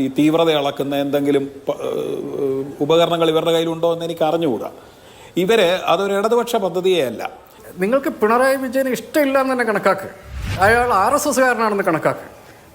ഈ തീവ്രത അളക്കുന്ന എന്തെങ്കിലും ഉപകരണങ്ങൾ ഇവരുടെ കയ്യിലുണ്ടോ എന്ന് എനിക്ക് അറിഞ്ഞുകൂടാ. ഇവർ അതൊരു ഇടതുപക്ഷ പദ്ധതിയേ അല്ല. നിങ്ങൾക്ക് പിണറായി വിജയന് ഇഷ്ടമില്ല എന്ന് തന്നെ കണക്കാക്ക്. അയാൾ ആർ എസ് എസ്സുകാരനാണെന്ന് കണക്കാക്ക്.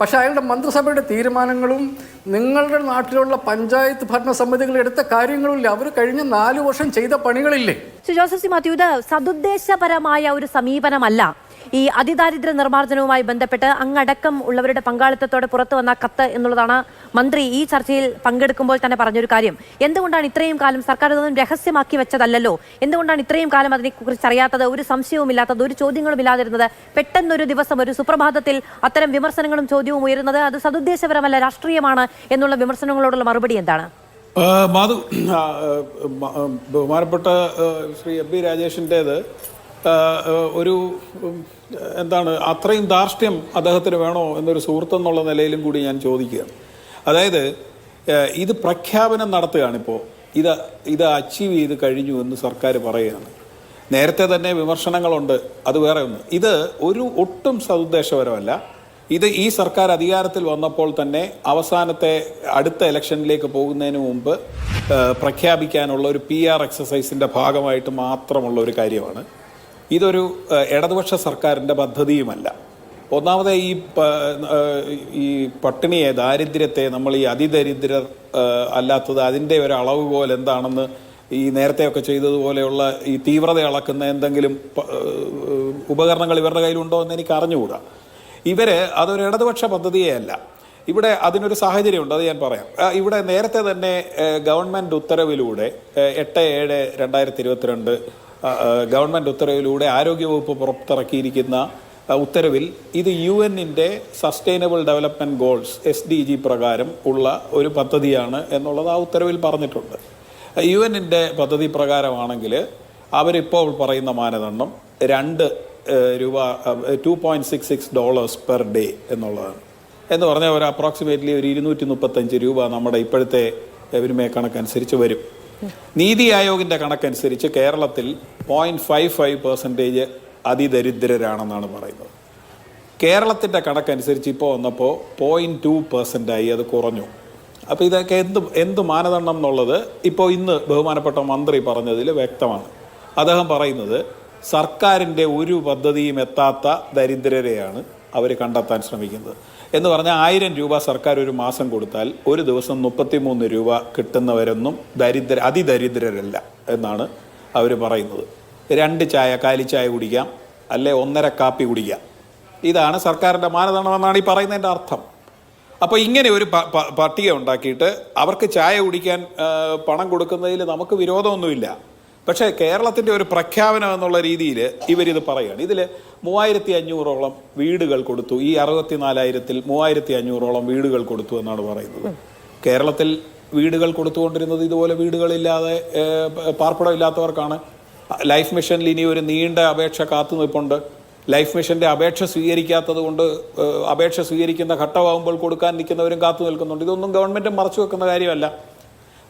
പക്ഷേ അയാളുടെ മന്ത്രിസഭയുടെ തീരുമാനങ്ങളും നിങ്ങളുടെ നാട്ടിലുള്ള പഞ്ചായത്ത് ഭരണ സമിതികൾ എടുത്ത കാര്യങ്ങളില്ല അവർ കഴിഞ്ഞ നാല് വർഷം ചെയ്ത പണികളില്ലേ? ജോസഫ് സി മാത്യു ഇത് സതുദ്ദേശപരമായ ഒരു സമീപനമല്ല. ഈ അതിദാരിദ്ര്യ നിർമ്മാർജനവുമായി ബന്ധപ്പെട്ട് അങ്ങടക്കം ഉള്ളവരുടെ പങ്കാളിത്തത്തോടെ പുറത്തു വന്ന കത്ത് എന്നുള്ളതാണ് മന്ത്രി ഈ ചർച്ചയിൽ പങ്കെടുക്കുമ്പോൾ തന്നെ പറഞ്ഞൊരു കാര്യം. എന്തുകൊണ്ടാണ് ഇത്രയും കാലം സർക്കാർ ഇതൊന്നും രഹസ്യമാക്കി വെച്ചതല്ലല്ലോ? എന്തുകൊണ്ടാണ് ഇത്രയും കാലം അതിനെക്കുറിച്ച് അറിയാത്തത് ഒരു സംശയവും ഇല്ലാത്തത് ഒരു ചോദ്യങ്ങളും ഇല്ലാതിരുന്നത്? പെട്ടെന്നൊരു ദിവസം ഒരു സുപ്രഭാതത്തിൽ അത്തരം വിമർശനങ്ങളും ചോദ്യവും ഉയരുന്നത് അത് സതുദ്ദേശപരമല്ല രാഷ്ട്രീയമാണ് എന്നുള്ള വിമർശനങ്ങളോടുള്ള മറുപടി എന്താണ്? മാധു ബഹുമാനപ്പെട്ട ശ്രീ എം പി രാജേഷിന്റേത് ഒരു എന്താണ് അത്രയും ധാർഷ്ട്യം അദ്ദേഹത്തിന് വേണോ എന്നൊരു സുഹൃത്തെന്നുള്ള നിലയിലും കൂടി ഞാൻ ചോദിക്കുക അതായത് ഇത് പ്രഖ്യാപനം നടത്തുകയാണിപ്പോൾ ഇത് ഇത് അച്ചീവ് ചെയ്ത് കഴിഞ്ഞു എന്ന് സർക്കാർ പറയുകയാണ്. നേരത്തെ തന്നെ വിമർശനങ്ങളുണ്ട്. അത് വേറെ ഒന്ന്. ഇത് ഒരു ഒട്ടും സതുദ്ദേശപരമല്ല. ഇത് ഈ സർക്കാർ അധികാരത്തിൽ വന്നപ്പോൾ തന്നെ അവസാനത്തെ അടുത്ത ഇലക്ഷനിലേക്ക് പോകുന്നതിന് മുമ്പ് പ്രഖ്യാപിക്കാനുള്ള ഒരു പി ആർ എക്സസൈസിന്റെ ഭാഗമായിട്ട് മാത്രമുള്ള ഒരു കാര്യമാണ്. ഇതൊരു ഇടതുപക്ഷ സർക്കാരിന്റെ പദ്ധതിയുമല്ല. ഒന്നാമത് ഈ ഈ പട്ടിണിയെ ദാരിദ്ര്യത്തെ നമ്മൾ ഈ അതിദരിദ്രർ ആ, അല്ലാത്തത് അതിന്റെ ഒരു അളവ് പോലെ എന്താണെന്ന് ഈ നേരത്തെയൊക്കെ ചെയ്തതുപോലെയുള്ള ഈ തീവ്രത അളക്കുന്ന എന്തെങ്കിലും ഉപകരണങ്ങൾ ഇവരുടെ കയ്യിലുണ്ടോ എന്ന് എനിക്ക് അറിഞ്ഞുകൂടാ. ഇവർ അതൊരു ഇടതുപക്ഷ പദ്ധതിയല്ല ഇവിടെ അതിനൊരു സാഹചര്യമുണ്ട് അത് ഞാൻ പറയാം. ഇവിടെ നേരത്തെ തന്നെ ഗവൺമെന്റ് ഉത്തരവിലൂടെ എട്ട് ഏഴ് രണ്ടായിരത്തി ഇരുപത്തിരണ്ട് ഗവൺമെന്റ് ഉത്തരവിലൂടെ ആരോഗ്യവകുപ്പ് പുറത്തിറക്കിയിരിക്കുന്ന ഉത്തരവിൽ ഇത് യു എന്നിന്റെ sustainable development goals S D G പ്രകാരം ഉള്ള ഒരു പദ്ധതിയാണ് എന്നുള്ളത് ആ ഉത്തരവിൽ പറഞ്ഞിട്ടുണ്ട്. യു എന്നിന്റെ പദ്ധതി പ്രകാരമാണെങ്കിൽ അവരിപ്പോൾ പറയുന്ന മാനദണ്ഡം രണ്ട് രൂപ two point six six dollars per day എന്നുള്ളതാണ്. എന്ന് പറഞ്ഞാൽ ഒരു അപ്രോക്സിമേറ്റ്ലി ഒരു ഇരുന്നൂറ്റി മുപ്പത്തഞ്ച് രൂപ നമ്മുടെ ഇപ്പോഴത്തെ വിനിമയ കണക്കനുസരിച്ച് വരും. നീതി ആയോഗിന്റെ കണക്കനുസരിച്ച് കേരളത്തിൽ പോയിന്റ് ഫൈവ് ഫൈവ് പെർസെന്റേജ് അതിദരിദ്രരാണെന്നാണ് പറയുന്നത്. കേരളത്തിന്റെ കണക്കനുസരിച്ച് ഇപ്പോൾ വന്നപ്പോൾ പോയിന്റ് ടു പെർസെന്റായി അത് കുറഞ്ഞു. അപ്പോൾ ഇതൊക്കെ എന്ത് എന്ത് മാനദണ്ഡം എന്നുള്ളത് ഇപ്പോൾ ഇന്ന് ബഹുമാനപ്പെട്ട മന്ത്രി പറഞ്ഞതിൽ വ്യക്തമാണ്. അദ്ദേഹം പറയുന്നത് സർക്കാരിന്റെ ഒരു പദ്ധതിയും എത്താത്ത ദരിദ്രരെയാണ് അവർ കണ്ടെത്താൻ ശ്രമിക്കുന്നത്. എന്ന് പറഞ്ഞാൽ ആയിരം രൂപ സർക്കാർ ഒരു മാസം കൊടുത്താൽ ഒരു ദിവസം മുപ്പത്തിമൂന്ന് രൂപ കിട്ടുന്നവരൊന്നും ദരിദ്ര അതിദരിദ്രരല്ല എന്നാണ് അവർ പറയുന്നത്. രണ്ട് ചായ കാലിച്ചായ കുടിക്കാം അല്ലെ ഒന്നര കാപ്പി കുടിക്കാം. ഇതാണ് സർക്കാരിന്റെ മാനദണ്ഡമെന്നാണ് ഈ പറയുന്നതിന്റെ അർത്ഥം. അപ്പോൾ ഇങ്ങനെ ഒരു പട്ടിക ഉണ്ടാക്കിയിട്ട് അവർക്ക് ചായ കുടിക്കാൻ പണം കൊടുക്കുന്നതിൽ നമുക്ക് വിരോധമൊന്നുമില്ല. പക്ഷേ കേരളത്തിന്റെ ഒരു പ്രഖ്യാപനം എന്നുള്ള രീതിയിൽ ഇവരിത് പറയുകയാണ്. ഇതിൽ മൂവായിരത്തി അഞ്ഞൂറോളം വീടുകൾ കൊടുത്തു. ഈ അറുപത്തി നാലായിരത്തിൽ മൂവായിരത്തി അഞ്ഞൂറോളം വീടുകൾ കൊടുത്തു എന്നാണ് പറയുന്നത്. കേരളത്തിൽ വീടുകൾ കൊടുത്തുകൊണ്ടിരുന്നത് ഇതുപോലെ വീടുകളില്ലാതെ പാർപ്പിടമില്ലാത്തവർക്കാണ്. ലൈഫ് മിഷനിൽ ഇനി ഒരു നീണ്ട അപേക്ഷ കാത്തു നിൽപ്പുണ്ട് ലൈഫ് മിഷന്റെ അപേക്ഷ സ്വീകരിക്കാത്തത് കൊണ്ട് അപേക്ഷ സ്വീകരിക്കുന്ന ഘട്ടമാകുമ്പോൾ കൊടുക്കാൻ നിൽക്കുന്നവരും കാത്തു നിൽക്കുന്നുണ്ട് ഇതൊന്നും ഗവൺമെന്റ് മറച്ചു വെക്കുന്ന കാര്യമല്ല.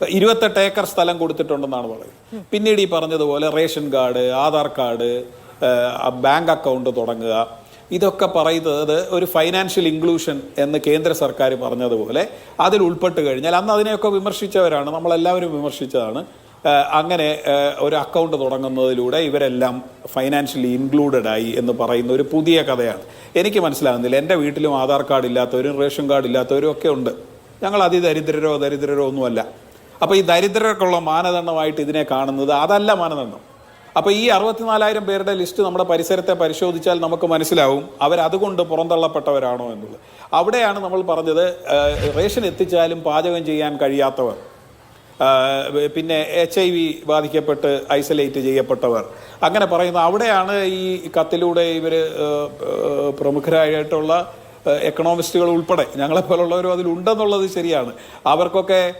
ഇരുപത്തെട്ട് ഏക്കർ സ്ഥലം കൊടുത്തിട്ടുണ്ടെന്നാണ് പറയുന്നത്. പിന്നീട് ഈ പറഞ്ഞതുപോലെ ration card Aadhaar card bank account തുടങ്ങുക. ഇതൊക്കെ പറയുന്നത് ഒരു ഫൈനാൻഷ്യൽ ഇൻക്ലൂഷൻ എന്ന് കേന്ദ്ര സർക്കാർ പറഞ്ഞതുപോലെ അതിൽ ഉൾപ്പെട്ട് കഴിഞ്ഞാൽ അന്ന് അതിനെയൊക്കെ വിമർശിച്ചവരാണ്. നമ്മളെല്ലാവരും വിമർശിച്ചതാണ്. അങ്ങനെ ഒരു അക്കൗണ്ട് തുടങ്ങുന്നതിലൂടെ ഇവരെല്ലാം ഫൈനാൻഷ്യലി ഇൻക്ലൂഡഡ് ആയി എന്ന് പറയുന്ന ഒരു പുതിയ കഥയാണ്. എനിക്ക് മനസ്സിലാകുന്നില്ല. എന്റെ വീട്ടിലും ആധാർ കാർഡ് ഇല്ലാത്തവരും റേഷൻ കാർഡ് ഇല്ലാത്തവരും ഒക്കെ ഉണ്ട്. ഞങ്ങൾ അതിദരിദ്രരോ ദരിദ്രരോ ഒന്നുമല്ല. അപ്പോൾ ഈ ദരിദ്രർക്കുള്ള മാനദണ്ഡമായിട്ട് ഇതിനെ കാണുന്നത് അതല്ല മാനദണ്ഡം. അപ്പോൾ ഈ അറുപത്തിനാലായിരം പേരുടെ ലിസ്റ്റ് നമ്മുടെ പരിസരത്തെ പരിശോധിച്ചാൽ നമുക്ക് മനസ്സിലാവും അവരതുകൊണ്ട് പുറന്തള്ളപ്പെട്ടവരാണോ എന്നുള്ളത്. അവിടെയാണ് നമ്മൾ പറഞ്ഞത് റേഷൻ എത്തിച്ചാലും പാചകം ചെയ്യാൻ കഴിയാത്തവർ പിന്നെ എച്ച് ഐ വി ബാധിക്കപ്പെട്ട് ഐസൊലേറ്റ് ചെയ്യപ്പെട്ടവർ. അങ്ങനെ പറയുന്ന അവിടെയാണ് ഈ കത്തിലൂടെ ഇവർ പ്രമുഖരായിട്ടുള്ള എക്കണോമിസ്റ്റുകൾ ഉൾപ്പെടെ. ഞങ്ങളെപ്പോലുള്ളവരും അതിലുണ്ടെന്നുള്ളത് ശരിയാണ്. അവർക്കൊക്കെ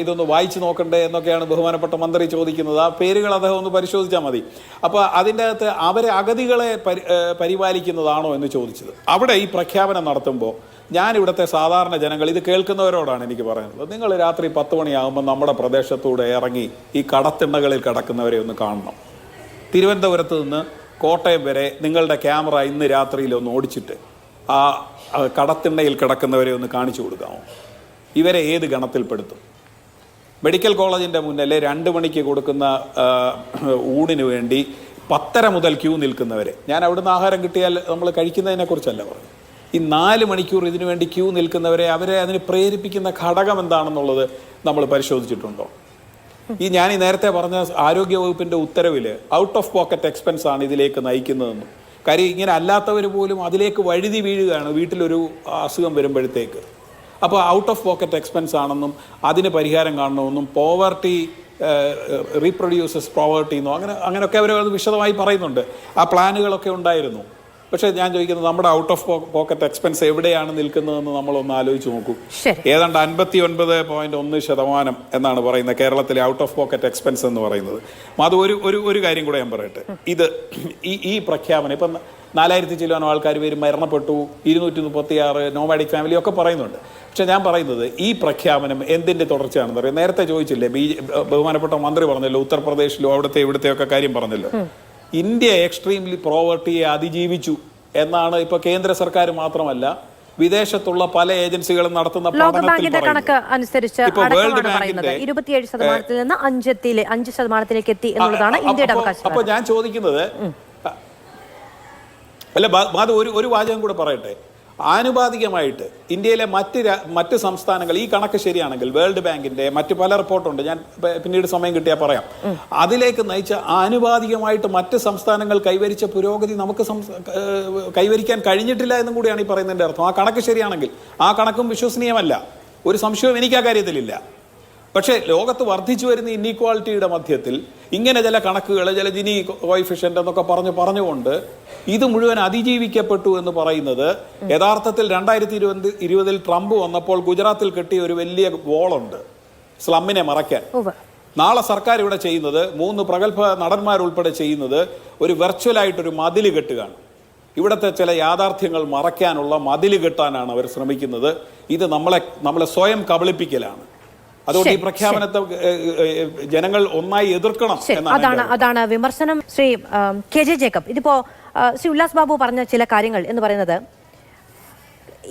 ഇതൊന്ന് വായിച്ചു നോക്കണ്ടേ എന്നൊക്കെയാണ് ബഹുമാനപ്പെട്ട മന്ത്രി ചോദിക്കുന്നത്. ആ പേരുകൾ അദ്ദേഹം ഒന്ന് പരിശോധിച്ചാൽ മതി. അപ്പോൾ അതിന്റെ അകത്ത് അവരെ അഗതികളെ പരി പരിപാലിക്കുന്നതാണോ എന്ന് ചോദിച്ചത്. അവിടെ ഈ പ്രഖ്യാപനം നടത്തുമ്പോൾ ഞാൻ ഇവിടുത്തെ സാധാരണ ജനങ്ങൾ ഇത് കേൾക്കുന്നവരോടാണ് എനിക്ക് പറയുന്നത് നിങ്ങൾ രാത്രി പത്ത് മണിയാകുമ്പോൾ നമ്മുടെ പ്രദേശത്തൂടെ ഇറങ്ങി ഈ കടത്തിണ്ണകളിൽ കിടക്കുന്നവരെ ഒന്ന് കാണണം. തിരുവനന്തപുരത്ത് നിന്ന് കോട്ടയം വരെ നിങ്ങളുടെ ക്യാമറ ഇന്ന് രാത്രിയിൽ ഒന്ന് ഓടിച്ചിട്ട് ആ കടത്തിണ്ണയിൽ കിടക്കുന്നവരെ ഒന്ന് കാണിച്ചു കൊടുക്കാമോ? ഇവരെ ഏത് ഗണത്തിൽപ്പെടുത്തും? മെഡിക്കൽ കോളേജിന്റെ മുന്നിൽ രണ്ട് മണിക്ക് കൊടുക്കുന്ന ഊണിന് വേണ്ടി പത്തര മുതൽ ക്യൂ നിൽക്കുന്നവരെ. ഞാൻ അവിടുന്ന് ആഹാരം കിട്ടിയാൽ നമ്മൾ കഴിക്കുന്നതിനെക്കുറിച്ചല്ല പറഞ്ഞു ഈ നാല് മണിക്കൂർ ഇതിനു വേണ്ടി ക്യൂ നിൽക്കുന്നവരെ അവരെ അതിന് പ്രേരിപ്പിക്കുന്ന ഘടകം എന്താണെന്നുള്ളത് നമ്മൾ പരിശോധിച്ചിട്ടുണ്ടോ? ഈ ഞാൻ ഈ നേരത്തെ പറഞ്ഞ ആരോഗ്യ വകുപ്പിന്റെ ഉത്തരവിൽ ഔട്ട് ഓഫ് പോക്കറ്റ് എക്സ്പെൻസ് ആണ് ഇതിലേക്ക് നയിക്കുന്നതെന്നും കാര്യം ഇങ്ങനെ അല്ലാത്തവർ പോലും അതിലേക്ക് വഴുതി വീഴുകയാണ് വീട്ടിലൊരു അസുഖം വരുമ്പോഴത്തേക്ക്. അപ്പോൾ ഔട്ട് ഓഫ് പോക്കറ്റ് എക്സ്പെൻസ് ആണെന്നും അതിന് പരിഹാരം കാണണമെന്നും പോവർട്ടി റീപ്രൊഡ്യൂസസ് പോവർട്ടി എന്നോ അങ്ങനെ അങ്ങനെയൊക്കെ അവർ വിശദമായി പറയുന്നുണ്ട്. ആ പ്ലാനുകളൊക്കെ ഉണ്ടായിരുന്നു. പക്ഷേ ഞാൻ ചോദിക്കുന്നത് നമ്മുടെ ഔട്ട് ഓഫ് പോക്കറ്റ് എക്സ്പെൻസ് എവിടെയാണ് നിൽക്കുന്നതെന്ന് നമ്മളൊന്ന് ആലോചിച്ച് നോക്കൂ. ഏതാണ്ട് അൻപത്തി ഒൻപത് പോയിന്റ് ഒന്ന് ശതമാനം എന്നാണ് പറയുന്നത് കേരളത്തിലെ ഔട്ട് ഓഫ് പോക്കറ്റ് എക്സ്പെൻസ് എന്ന് പറയുന്നത്. അത് ഒരു ഒരു ഒരു കാര്യം കൂടെ ഞാൻ പറയട്ടെ. ഇത് ഈ ഈ പ്രഖ്യാപനം ഇപ്പം നാലായിരത്തി ചില്ലുവാനോ ആൾക്കാർ പേര് മരണപ്പെട്ടു ഇരുന്നൂറ്റി മുപ്പത്തി ആറ് നോമാഡിക് ഫാമിലി ഒക്കെ പറയുന്നുണ്ട്. പക്ഷെ ഞാൻ പറയുന്നത് ഈ പ്രഖ്യാപനം എന്തിന്റെ തുടർച്ചയാണെന്ന് അറിയാം. നേരത്തെ ചോദിച്ചില്ലേ ബി ബഹുമാനപ്പെട്ട മന്ത്രി പറഞ്ഞല്ലോ ഉത്തർപ്രദേശിലും അവിടുത്തെ ഇവിടുത്തെ ഒക്കെ കാര്യം പറഞ്ഞല്ലോ. ഇന്ത്യ എക്സ്ട്രീംലി പ്രോവർട്ടിയെ അതിജീവിച്ചു എന്നാണ് ഇപ്പൊ കേന്ദ്ര സർക്കാർ മാത്രമല്ല വിദേശത്തുള്ള പല ഏജൻസികളും നടത്തുന്ന ലോകബാങ്കിന്റെ കണക്ക്. അനുസരിച്ച് പറയുന്നത് ഇരുപത്തിയേഴ് ശതമാനത്തിൽ നിന്ന് അഞ്ചത്തിലെ അഞ്ച് ശതമാനത്തിലേക്ക് എത്തി എന്നുള്ളതാണ് ഇന്ത്യയുടെ അവകാശം അപ്പൊ ഞാൻ ചോദിക്കുന്നത് അല്ല ഒരു ഒരു വാചകം കൂടെ പറയട്ടെ. ആനുപാതികമായിട്ട് ഇന്ത്യയിലെ മറ്റ് മറ്റ് സംസ്ഥാനങ്ങൾ ഈ കണക്ക് ശരിയാണെങ്കിൽ വേൾഡ് ബാങ്കിന്റെ മറ്റ് പല റിപ്പോർട്ടുണ്ട്. ഞാൻ പിന്നീട് സമയം കിട്ടിയാൽ പറയാം. അതിലേക്ക് നയിച്ച ആനുപാതികമായിട്ട് മറ്റ് സംസ്ഥാനങ്ങൾ കൈവരിച്ച പുരോഗതി നമുക്ക് കൈവരിക്കാൻ കഴിഞ്ഞിട്ടില്ല എന്നും കൂടിയാണ് ഈ പറയുന്നതിന്റെ അർത്ഥം. ആ കണക്ക് ശരിയാണെങ്കിൽ ആ കണക്കും വിശ്വസനീയമല്ല. ഒരു സംശയവും എനിക്ക് ആ കാര്യത്തിലില്ല. പക്ഷേ ലോകത്ത് വർദ്ധിച്ചു വരുന്ന ഇന്നീക്വാളിറ്റിയുടെ മധ്യത്തിൽ ഇങ്ങനെ ചില കണക്കുകൾ ചില ജിനി കോയിഫിഷ്യന്റ് എന്നൊക്കെ പറഞ്ഞ് പറഞ്ഞുകൊണ്ട് ഇത് മുഴുവൻ അതിജീവിക്കപ്പെട്ടു എന്ന് പറയുന്നത് യഥാർത്ഥത്തിൽ രണ്ടായിരത്തി ഇരുപത് ഇരുപതിൽ ട്രംപ് വന്നപ്പോൾ ഗുജറാത്തിൽ കെട്ടിയ ഒരു വലിയ വോളുണ്ട്. സ്ലമ്മിനെ മറയ്ക്കാൻ. നാളെ സർക്കാർ ഇവിടെ ചെയ്യുന്നത് മൂന്ന് പ്രഗത്ഭ നടന്മാരുൾപ്പെടെ ചെയ്യുന്നത് ഒരു വെർച്വലായിട്ടൊരു മതിൽ കെട്ടുകയാണ് ഇവിടുത്തെ ചില യാഥാർത്ഥ്യങ്ങൾ മറയ്ക്കാനുള്ള മതിൽ കെട്ടാനാണ് അവർ ശ്രമിക്കുന്നത്. ഇത് നമ്മളെ നമ്മളെ സ്വയം കബളിപ്പിക്കലാണ്. അതുകൊണ്ട് ഈ പ്രഖ്യാപനത്തെ ജനങ്ങൾ ഒന്നായി എതിർക്കണം അതാണ് അതാണ് വിമർശനം ശ്രീ കെ ജെ ജേക്കബ്. ഇതിപ്പോ ശ്രീ ഉല്ലാസ് ബാബു പറഞ്ഞ ചില കാര്യങ്ങൾ എന്ന് പറയുന്നത്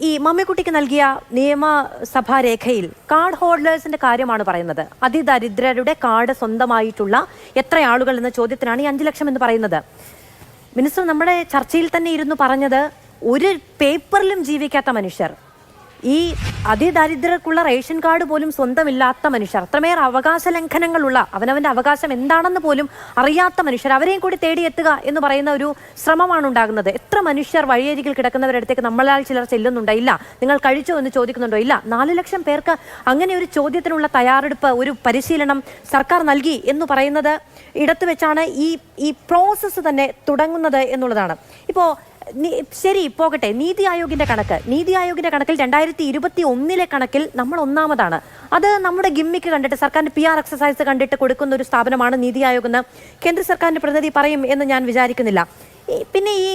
ഈ മമ്മിക്കുട്ടിക്ക് നൽകിയ നിയമസഭാ രേഖയിൽ കാർഡ് ഹോൾഡേഴ്സിന്റെ കാര്യമാണ് പറയുന്നത്. അതിദരിദ്രരുടെ കാർഡ് സ്വന്തമായിട്ടുള്ള എത്ര ആളുകൾ എന്ന ചോദ്യത്തിനാണ് ഈ അഞ്ചു ലക്ഷം എന്ന് പറയുന്നത്. മിനിസ്റ്റർ നമ്മുടെ ചർച്ചയിൽ തന്നെ ഇരുന്നു പറഞ്ഞത് ഒരു പേപ്പറിലും ജീവിക്കാത്ത മനുഷ്യർ. ഈ അതിദരിദ്രർക്കുള്ള റേഷൻ കാർഡ് പോലും സ്വന്തമില്ലാത്ത മനുഷ്യർ അത്രമേറെ അവകാശ ലംഘനങ്ങളുള്ള അവനവന്റെ അവകാശം എന്താണെന്ന് പോലും അറിയാത്ത മനുഷ്യർ അവരെയും കൂടി തേടിയെത്തുക എന്ന് പറയുന്ന ഒരു ശ്രമമാണ് ഉണ്ടാകുന്നത്. എത്ര മനുഷ്യർ വഴിയരികിൽ കിടക്കുന്നവരുടെ അടുത്തേക്ക് നമ്മളാൽ ചിലർ ചെല്ലുന്നുണ്ടോ? ഇല്ല. നിങ്ങൾ കഴിച്ചോ എന്ന് ചോദിക്കുന്നുണ്ടോ? ഇല്ല. നാല് ലക്ഷം പേർക്ക് അങ്ങനെ ഒരു ചോദ്യത്തിനുള്ള തയ്യാറെടുപ്പ് ഒരു പരിശീലനം സർക്കാർ നൽകി എന്ന് പറയുന്നത് ഇടത്ത് വെച്ചാണ് ഈ ഈ പ്രോസസ്സ് തന്നെ തുടങ്ങുന്നത് എന്നുള്ളതാണ്. ഇപ്പോൾ ശരി പോകട്ടെ. നീതി ആയോഗിന്റെ കണക്ക്. നീതി ആയോഗിന്റെ കണക്കിൽ രണ്ടായിരത്തി ഇരുപത്തി ഒന്നിലെ കണക്കിൽ നമ്മൾ ഒന്നാമതാണ്. അത് നമ്മുടെ ഗിമ്മിക്ക് കണ്ടിട്ട് സർക്കാരിന്റെ പി ആർ എക്സസൈസ് കണ്ടിട്ട് കൊടുക്കുന്ന ഒരു സ്ഥാപനമാണ് നീതി ആയോഗ് എന്ന് കേന്ദ്ര സർക്കാരിന്റെ പ്രതിനിധി പറയും എന്ന് ഞാൻ വിചാരിക്കുന്നില്ല. പിന്നെ ഈ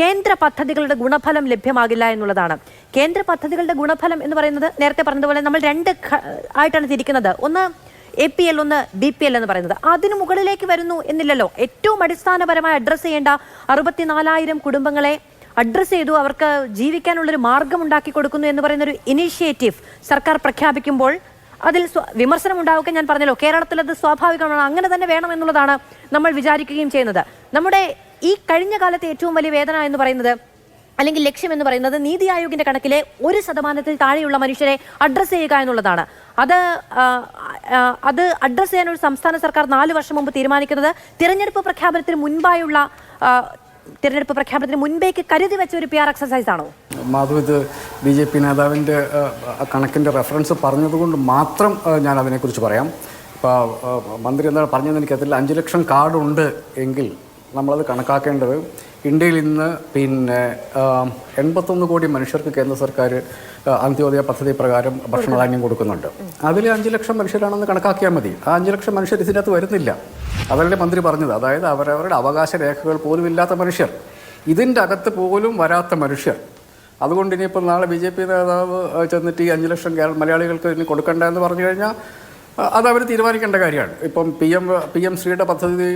കേന്ദ്ര പദ്ധതികളുടെ ഗുണഫലം ലഭ്യമാകില്ല എന്നുള്ളതാണ്. കേന്ദ്ര പദ്ധതികളുടെ ഗുണഫലം എന്ന് പറയുന്നത് നേരത്തെ പറഞ്ഞതുപോലെ നമ്മൾ രണ്ട് ആയിട്ടാണ് തിരിക്കുന്നത്. ഒന്ന് എ പി എൽ ഒന്ന് ബി പി എൽ എന്ന് പറയുന്നത്. അതിന് മുകളിലേക്ക് വരുന്നു എന്നില്ലല്ലോ. ഏറ്റവും അടിസ്ഥാനപരമായി അഡ്രസ്സ് ചെയ്യേണ്ട അറുപത്തിനാലായിരം കുടുംബങ്ങളെ അഡ്രസ്സ് ചെയ്തു. അവർക്ക് ജീവിക്കാനുള്ളൊരു മാർഗം ഉണ്ടാക്കി കൊടുക്കുന്നു എന്ന് പറയുന്ന ഒരു ഇനീഷ്യേറ്റീവ് സർക്കാർ പ്രഖ്യാപിക്കുമ്പോൾ അതിൽ വിമർശനം ഉണ്ടാവുക ഞാൻ പറഞ്ഞല്ലോ കേരളത്തിൽ അത് സ്വാഭാവികമാണ്. അങ്ങനെ തന്നെ വേണം എന്നുള്ളതാണ് നമ്മൾ വിചാരിക്കുകയും ചെയ്യുന്നത്. നമ്മുടെ ഈ കഴിഞ്ഞ കാലത്തെ ഏറ്റവും വലിയ വേദന എന്ന് പറയുന്നത് അല്ലെങ്കിൽ ലക്ഷ്യം എന്ന് പറയുന്നത് നീതി ആയോഗിന്റെ കണക്കിലെ ഒരു ശതമാനത്തിൽ താഴെയുള്ള മനുഷ്യരെ അഡ്രസ്സ് ചെയ്യുക എന്നുള്ളതാണ്. അത് അത് അഡ്രസ്സ് ചെയ്യാൻ ഒരു സംസ്ഥാന സർക്കാർ നാല് വർഷം മുമ്പ് തീരുമാനിക്കുന്നത് തിരഞ്ഞെടുപ്പ് പ്രഖ്യാപനത്തിന് മുൻപായുള്ള തിരഞ്ഞെടുപ്പ് പ്രഖ്യാപനത്തിന് മുൻപേക്ക് കരുതി വെച്ച ഒരു പി ആർ എക്സസൈസ് ആണോ? മാധു ഇത് ബി ജെ പി നേതാവിന്റെ കണക്കിന്റെ റെഫറൻസ് പറഞ്ഞതുകൊണ്ട് മാത്രം ഞാൻ അതിനെക്കുറിച്ച് പറയാം. ഇപ്പോൾ മന്ത്രി എന്താണ് പറഞ്ഞതെന്ന് എനിക്കതിൽ അഞ്ച് ലക്ഷം കാർഡുണ്ട് എങ്കിൽ നമ്മളത് കണക്കാക്കേണ്ടത് ഇന്ത്യയിൽ ഇന്ന് പിന്നെ എൺപത്തൊന്ന് കോടി മനുഷ്യർക്ക് കേന്ദ്ര സർക്കാർ അന്ത്യോദയ പദ്ധതി പ്രകാരം ഭക്ഷണധാന്യം കൊടുക്കുന്നുണ്ട്. അതിൽ അഞ്ച് ലക്ഷം മനുഷ്യരാണെന്ന് കണക്കാക്കിയാൽ മതി. ആ അഞ്ച് ലക്ഷം മനുഷ്യർ ഇതിനകത്ത് വരുന്നില്ല. അതല്ലേ മന്ത്രി പറഞ്ഞത്. അതായത് അവരവരുടെ അവകാശ രേഖകൾ പോലും ഇല്ലാത്ത മനുഷ്യർ. ഇതിന്റെ അകത്ത് പോലും വരാത്ത മനുഷ്യർ. അതുകൊണ്ട് ഇനിയിപ്പോൾ നാളെ ബി ജെ പി നേതാവ് ചെന്നിട്ട് ഈ അഞ്ച് ലക്ഷം കേരള മലയാളികൾക്ക് ഇനി കൊടുക്കണ്ട എന്ന് പറഞ്ഞു കഴിഞ്ഞാൽ അത് അവർ തീരുമാനിക്കേണ്ട കാര്യമാണ്. ഇപ്പം പി എം പി എം ശ്രീയുടെ പദ്ധതി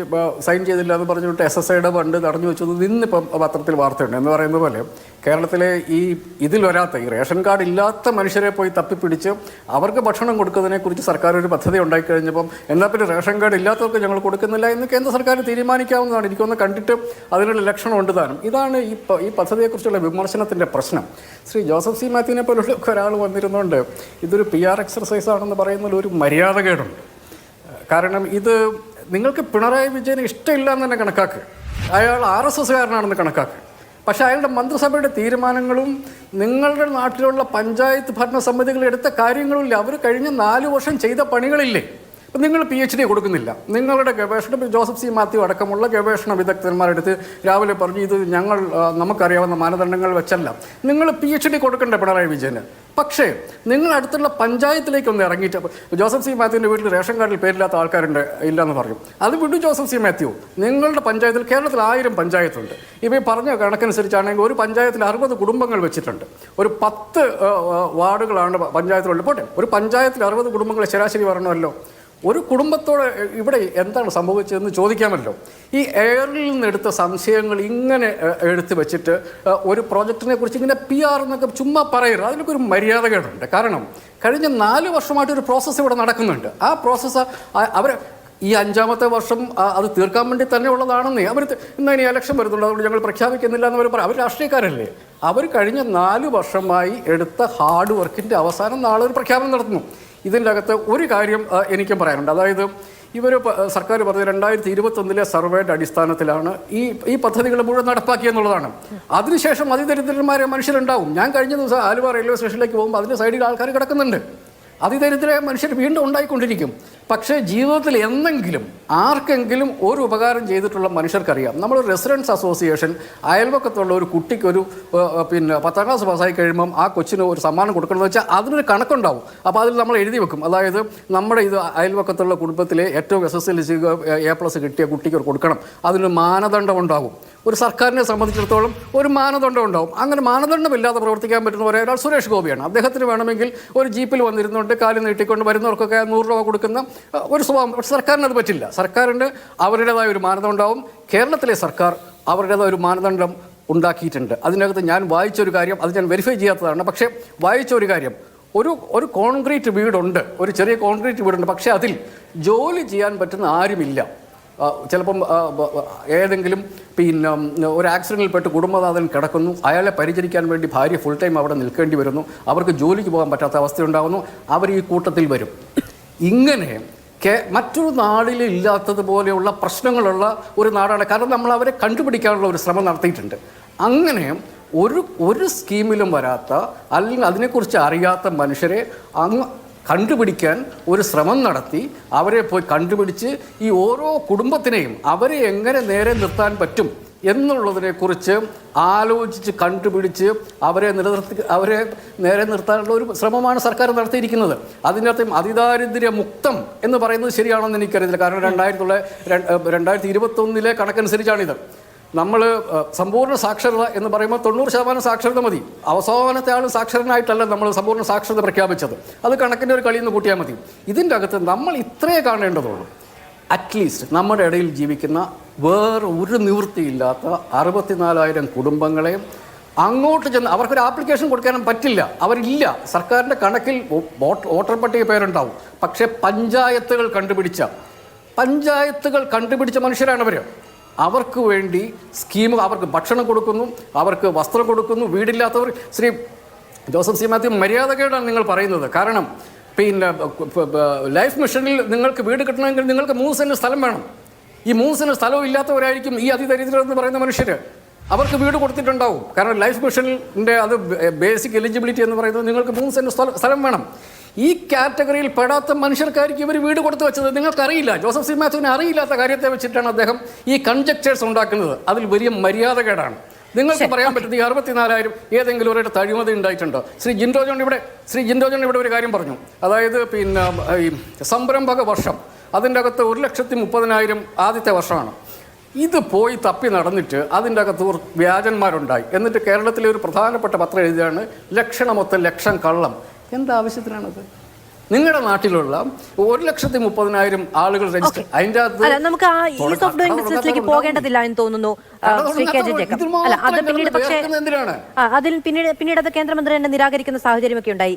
സൈൻ ചെയ്തില്ല എന്ന് പറഞ്ഞുകൊണ്ട് എസ് എസ് ഐയുടെ ഫണ്ട് തടഞ്ഞു വെച്ചത് ഇന്നിപ്പം പത്രത്തിൽ വാർത്തയുണ്ട്. എന്ന് പറയുന്ന പോലെ കേരളത്തിലെ ഈ ഇതിൽ വരാത്ത ഈ റേഷൻ കാർഡ് ഇല്ലാത്ത മനുഷ്യരെ പോയി തപ്പിപ്പിടിച്ച് അവർക്ക് ഭക്ഷണം കൊടുക്കുന്നതിനെക്കുറിച്ച് സർക്കാർ ഒരു പദ്ധതി ഉണ്ടാക്കി കഴിഞ്ഞപ്പം എന്നാൽ പിന്നെ റേഷൻ കാർഡ് ഇല്ലാത്തവർക്ക് ഞങ്ങൾ കൊടുക്കുന്നില്ല എന്ന് കേന്ദ്ര സർക്കാർ തീരുമാനിക്കാവുന്നതാണ്. എനിക്കൊന്ന് കണ്ടിട്ട് അതിനുള്ള ലക്ഷണം ഉണ്ട് താനും. ഇതാണ് ഈ ഈ പദ്ധതിയെക്കുറിച്ചുള്ള വിമർശനത്തിന്റെ പ്രശ്നം. ശ്രീ ജോസഫ് സി മാത്യുവിനെ പോലുള്ള ഒരാൾ വന്നിരുന്നുകൊണ്ട് ഇതൊരു പി ആർ എക്സർസൈസ് ആണെന്ന് പറയുന്നതിൽ ഒരു മര്യാദകേടുണ്ട് കാരണം ഇത് നിങ്ങൾക്ക് പിണറായി വിജയന് ഇഷ്ടമില്ല എന്ന് തന്നെ കണക്കാക്ക്. അയാൾ ആർ എസ് എസ്സുകാരനാണെന്ന് കണക്കാക്ക്. പക്ഷേ അയാളുടെ മന്ത്രിസഭയുടെ തീരുമാനങ്ങളും നിങ്ങളുടെ നാട്ടിലുള്ള പഞ്ചായത്ത് ഭരണസമിതികൾ എടുത്ത കാര്യങ്ങളുമില്ല അവർ കഴിഞ്ഞ നാല് വർഷം ചെയ്ത പണികളില്ലേ? നിങ്ങൾ പി എച്ച് ഡി കൊടുക്കുന്നില്ല. നിങ്ങളുടെ ഗവേഷണം ജോസഫ് സി മാത്യു അടക്കമുള്ള ഗവേഷണ വിദഗ്ധന്മാരെടുത്ത് രാവിലെ പറഞ്ഞു ഇത് ഞങ്ങൾ നമുക്കറിയാവുന്ന മാനദണ്ഡങ്ങൾ വെച്ചല്ല. നിങ്ങൾ പി എച്ച് ഡി കൊടുക്കേണ്ട പിണറായി വിജയന്? പക്ഷേ നിങ്ങൾ അടുത്തുള്ള പഞ്ചായത്തിലേക്ക് ഒന്ന് ഇറങ്ങിയിട്ട് ജോസഫ് സി മാത്യുവിന്റെ വീട്ടിൽ റേഷൻ കാർഡിൽ പേരില്ലാത്ത ആൾക്കാരുണ്ട് ഇല്ലെന്ന് പറഞ്ഞു അത് വിട്ടു ജോസഫ് സി മാത്യു. നിങ്ങളുടെ പഞ്ചായത്തിൽ കേരളത്തിൽ ആയിരം പഞ്ചായത്തുണ്ട്. ഈ പറഞ്ഞ കണക്കനുസരിച്ചാണെങ്കിൽ ഒരു പഞ്ചായത്തിൽ അറുപത് കുടുംബങ്ങൾ വെച്ചിട്ടുണ്ട്. ഒരു പത്ത് വാർഡുകളാണ് പഞ്ചായത്തിലുള്ളത്. പോട്ടെ ഒരു പഞ്ചായത്തിൽ അറുപത് കുടുംബങ്ങൾ ശരാശരി പറഞ്ഞമല്ലോ ഒരു കുടുംബത്തോട് ഇവിടെ എന്താണ് സംഭവിച്ചതെന്ന് ചോദിക്കാമല്ലോ. ഈ എയറിൽ നിന്ന് എടുത്ത സംശയങ്ങൾ ഇങ്ങനെ എടുത്തു എടുത്ത് വെച്ചിട്ട് ഒരു പ്രോജക്റ്റിനെ കുറിച്ച് ഇങ്ങനെ പി ആർ എന്നൊക്കെ ചുമ്മാ പറയരുത്. അതിനൊക്കെ ഒരു മര്യാദകേടുണ്ട്. കാരണം കഴിഞ്ഞ നാല് വർഷമായിട്ട് ഒരു പ്രോസസ്സ് ഇവിടെ നടക്കുന്നുണ്ട്. ആ പ്രോസസ്സ് അവർ ഈ അഞ്ചാമത്തെ വർഷം അത് തീർക്കാൻ വേണ്ടി തന്നെ ഉള്ളതാണെന്നേ. അവർ ഇന്ന് ഇനി ഇലക്ഷൻ വരുന്നുണ്ട് അതുകൊണ്ട് ഞങ്ങൾ പ്രഖ്യാപിക്കുന്നില്ല എന്ന് അവർ പറയും അവർ രാഷ്ട്രീയക്കാരല്ലേ. അവർ കഴിഞ്ഞ നാല് വർഷമായി എടുത്ത ഹാർഡ് വർക്കിന്റെ അവസാനം നാളെ ഒരു പ്രഖ്യാപനം നടത്തുന്നു. ഇതിന്റെ അകത്ത് ഒരു കാര്യം എനിക്കും പറയാനുണ്ട്. അതായത് ഇവർ സർക്കാർ പറഞ്ഞ രണ്ടായിരത്തി ഇരുപത്തൊന്നിലെ സർവേയുടെ അടിസ്ഥാനത്തിലാണ് ഈ ഈ പദ്ധതികൾ മുഴുവൻ നടപ്പാക്കിയെന്നുള്ളതാണ് അതിനുശേഷം അതിദരിദ്രന്മാരെ മനുഷ്യരുണ്ടാവും. ഞാൻ കഴിഞ്ഞ ദിവസം ആലുവ റെയിൽവേ സ്റ്റേഷനിലേക്ക് പോകുമ്പോൾ അതിന്റെ സൈഡിൽ ആൾക്കാർ കിടക്കുന്നുണ്ട്. അതിദരിദ്രരായ മനുഷ്യർ വീണ്ടും ഉണ്ടായിക്കൊണ്ടിരിക്കും. പക്ഷേ ജീവിതത്തിൽ എന്തെങ്കിലും ആർക്കെങ്കിലും ഒരു ഉപകാരം ചെയ്തിട്ടുള്ള മനുഷ്യർക്കറിയാം. നമ്മൾ റെസിഡൻസ് അസോസിയേഷൻ അയൽവക്കത്തുള്ള ഒരു കുട്ടിക്ക് ഒരു ഏ, ഏ, പിന്നെ പത്താം ക്ലാസ് പാസ്സായി കഴിയുമ്പം ആ കൊച്ചിന് ഒരു സമ്മാനം കൊടുക്കണമെന്ന് വെച്ചാൽ അതിനൊരു കണക്കുണ്ടാവും. അപ്പോൾ അതിൽ നമ്മൾ എഴുതി വെക്കും. അതായത് നമ്മുടെ ഇത് അയൽവക്കത്തുള്ള കുടുംബത്തിലെ ഏറ്റവും S S L C A plus കിട്ടിയ കുട്ടിക്ക് കൊടുക്കണം. അതിനൊരു മാനദണ്ഡം ഉണ്ടാകും ഒരു സർക്കാരിനെ സംബന്ധിച്ചിടത്തോളം ഒരു മാനദണ്ഡം ഉണ്ടാവും. അങ്ങനെ മാനദണ്ഡമില്ലാതെ പ്രവർത്തിക്കാൻ പറ്റുന്ന ഒരേ ഒരാൾ സുരേഷ് ഗോപിയാണ്. അദ്ദേഹത്തിന് വേണമെങ്കിൽ ഒരു ജീപ്പിൽ വന്നിരുന്നുകൊണ്ട് കാൽ നീട്ടിക്കൊണ്ട് വരുന്നവർക്കൊക്കെ നൂറ് രൂപ കൊടുക്കുന്ന ഒരു സ്വഭാവം. സർക്കാരിന് അത് പറ്റില്ല. സർക്കാരിന് അവരുടേതായ ഒരു മാനദണ്ഡം ഉണ്ടാവും. കേരളത്തിലെ സർക്കാർ അവരുടേതായ ഒരു മാനദണ്ഡം ഉണ്ടാക്കിയിട്ടുണ്ട്. അതിനകത്ത് ഞാൻ വായിച്ചൊരു കാര്യം അത് ഞാൻ വെരിഫൈ ചെയ്യാത്തതാണ്. പക്ഷേ വായിച്ച ഒരു കാര്യം ഒരു ഒരു കോൺക്രീറ്റ് വീടുണ്ട്. ഒരു ചെറിയ കോൺക്രീറ്റ് വീടുണ്ട്. പക്ഷേ അതിൽ ജോലി ചെയ്യാൻ പറ്റുന്ന ആരുമില്ല. ചിലപ്പം ഏതെങ്കിലും പിന്നെ ഒരു ആക്സിഡന്റിൽ പെട്ട് കുടുംബനാഥൻ കിടക്കുന്നു. അയാളെ പരിചരിക്കാൻ വേണ്ടി ഭാര്യ ഫുൾ ടൈം അവിടെ നിൽക്കേണ്ടി വരുന്നു. അവർക്ക് ജോലിക്ക് പോകാൻ പറ്റാത്ത അവസ്ഥയുണ്ടാകുന്നു. അവർ ഈ കൂട്ടത്തിൽ വരും. ഇങ്ങനെ മറ്റൊരു നാടിൽ ഇല്ലാത്തതുപോലെയുള്ള പ്രശ്നങ്ങളുള്ള ഒരു നാടാണ്. കാരണം നമ്മൾ അവരെ കണ്ടുപിടിക്കാനുള്ള ഒരു ശ്രമം നടത്തിയിട്ടുണ്ട്. അങ്ങനെ ഒരു ഒരു സ്കീമിലും വരാത്ത അല്ലെങ്കിൽ അതിനെക്കുറിച്ച് അറിയാത്ത മനുഷ്യരെ അങ്ങ് കണ്ടുപിടിക്കാൻ ഒരു ശ്രമം നടത്തി അവരെ പോയി കണ്ടുപിടിച്ച് ഈ ഓരോ കുടുംബത്തിനെയും അവരെ എങ്ങനെ നേരെ നിർത്താൻ പറ്റും എന്നുള്ളതിനെക്കുറിച്ച് ആലോചിച്ച് കണ്ടുപിടിച്ച് അവരെ നിലനിർത്തി അവരെ നേരെ നിർത്താനുള്ള ഒരു ശ്രമമാണ് സർക്കാർ നടത്തിയിരിക്കുന്നത്. അതിനകത്ത് അതിദാരിദ്ര്യ മുക്തം എന്ന് പറയുന്നത് ശരിയാണോ ശരിയാണെന്ന് എനിക്കറിയില്ല കാരണം രണ്ടായിരത്തി രണ്ടായിരത്തി ഇരുപത്തൊന്നിലെ കണക്കനുസരിച്ചാണിത്. നമ്മൾ സമ്പൂർണ സാക്ഷരത എന്ന് പറയുമ്പോൾ തൊണ്ണൂറ് ശതമാനം സാക്ഷരത മതി. അവസാനത്തെ ആൾ സാക്ഷരനായിട്ടല്ല നമ്മൾ സമ്പൂർണ സാക്ഷരത പ്രഖ്യാപിച്ചത്. അത് കണക്കിന്റെ ഒരു കളിയിൽ നിന്ന് കൂട്ടിയാൽ മതി. ഇതിന്റെ അകത്ത് നമ്മൾ ഇത്രയേ കാണേണ്ടതുള്ളൂ. അറ്റ്ലീസ്റ്റ് നമ്മുടെ ഇടയിൽ ജീവിക്കുന്ന വേറെ ഒരു നിവൃത്തിയില്ലാത്ത അറുപത്തിനാലായിരം കുടുംബങ്ങളെ അങ്ങോട്ട് ചെന്ന് അവർക്കൊരു ആപ്ലിക്കേഷൻ കൊടുക്കാനും പറ്റില്ല. അവരില്ല. സർക്കാരിന്റെ കണക്കിൽ വോട്ടർ പട്ടിക പേരുണ്ടാവും. പക്ഷേ പഞ്ചായത്തുകൾ കണ്ടുപിടിച്ച പഞ്ചായത്തുകൾ കണ്ടുപിടിച്ച മനുഷ്യരാണ് അവർ അവർക്ക് വേണ്ടി സ്കീം അവർക്ക് ഭക്ഷണം കൊടുക്കുന്നു അവർക്ക് വസ്ത്രം കൊടുക്കുന്നു വീടില്ലാത്തവർ. ശ്രീ ജോസഫ് സി മാത്യു മര്യാദകേടാണ് നിങ്ങൾ പറയുന്നത്. കാരണം പിന്നെ ലൈഫ് മിഷനിൽ നിങ്ങൾക്ക് വീട് കിട്ടണമെങ്കിൽ നിങ്ങൾക്ക് മൂന്ന് സെന്റ് സ്ഥലം വേണം. ഈ മൂന്ന് സെന്റ് സ്ഥലവും ഇല്ലാത്തവരായിരിക്കും ഈ അതിദരിദ്രർ എന്ന് പറയുന്ന മനുഷ്യർ അവർക്ക് വീട് കൊടുത്തിട്ടുണ്ടാവും. കാരണം ലൈഫ് മിഷനിന്റെ അത് ബേസിക് എലിജിബിലിറ്റി എന്ന് പറയുന്നത് നിങ്ങൾക്ക് മൂന്ന് സെന്റ് സ്ഥലം വേണം. ഈ കാറ്റഗറിയിൽ പെടാത്ത മനുഷ്യർക്കായിരിക്കും ഇവർ വീട് കൊടുത്തു വെച്ചത്. നിങ്ങൾക്കറിയില്ല. ജോസഫ് സി. മാത്യുവിനെ അറിയില്ലാത്ത കാര്യത്തെ വെച്ചിട്ടാണ് അദ്ദേഹം ഈ കൺജക്ചേഴ്സ് ഉണ്ടാക്കുന്നത്. അതിൽ വലിയ മര്യാദകേടാണ്. നിങ്ങൾക്ക് പറയാൻ പറ്റുന്ന ഈ അറുപത്തിനാലായിരം ഏതെങ്കിലും ഒരു തഴിമതി ഉണ്ടായിട്ടുണ്ടോ? ശ്രീ ജിൻഡോ ജോൺ ഇവിടെ ശ്രീ ജിൻഡോ ജോൺ ഇവിടെ ഒരു കാര്യം പറഞ്ഞു. അതായത് പിന്നെ ഈ സംരംഭക വർഷം അതിന്റെ അകത്ത് ഒരു ലക്ഷത്തി മുപ്പതിനായിരം ആദ്യത്തെ വർഷമാണ്. ഇത് പോയി തപ്പി നടന്നിട്ട് അതിന്റെ അകത്ത് വ്യാജന്മാരുണ്ടായി. എന്നിട്ട് കേരളത്തിലെ ഒരു പ്രധാനപ്പെട്ട പത്രം എഴുതിയാണ് ലക്ഷണമൊത്ത ലക്ഷം കള്ളം. എന്താവശ്യത്തിനാണത്? നിങ്ങളുടെ നാട്ടിലുള്ള ഒരു ലക്ഷത്തി മുപ്പതിനായിരം ആളുകൾ രജിസ്റ്റർ അതിന്റെ അല്ല നമുക്ക് ആ ഈസ് ഓഫ് ഡൂയിങ് ബിസിനസ്സിലേക്ക് പോകേണ്ടതില്ല എന്ന് തോന്നുന്നു അത് പിന്നീട് പക്ഷേ അതിൽ പിന്നീട് പിന്നീട് അത് കേന്ദ്രമന്ത്രി തന്നെ നിരാകരിക്കുന്ന സാഹചര്യമൊക്കെ ഉണ്ടായി.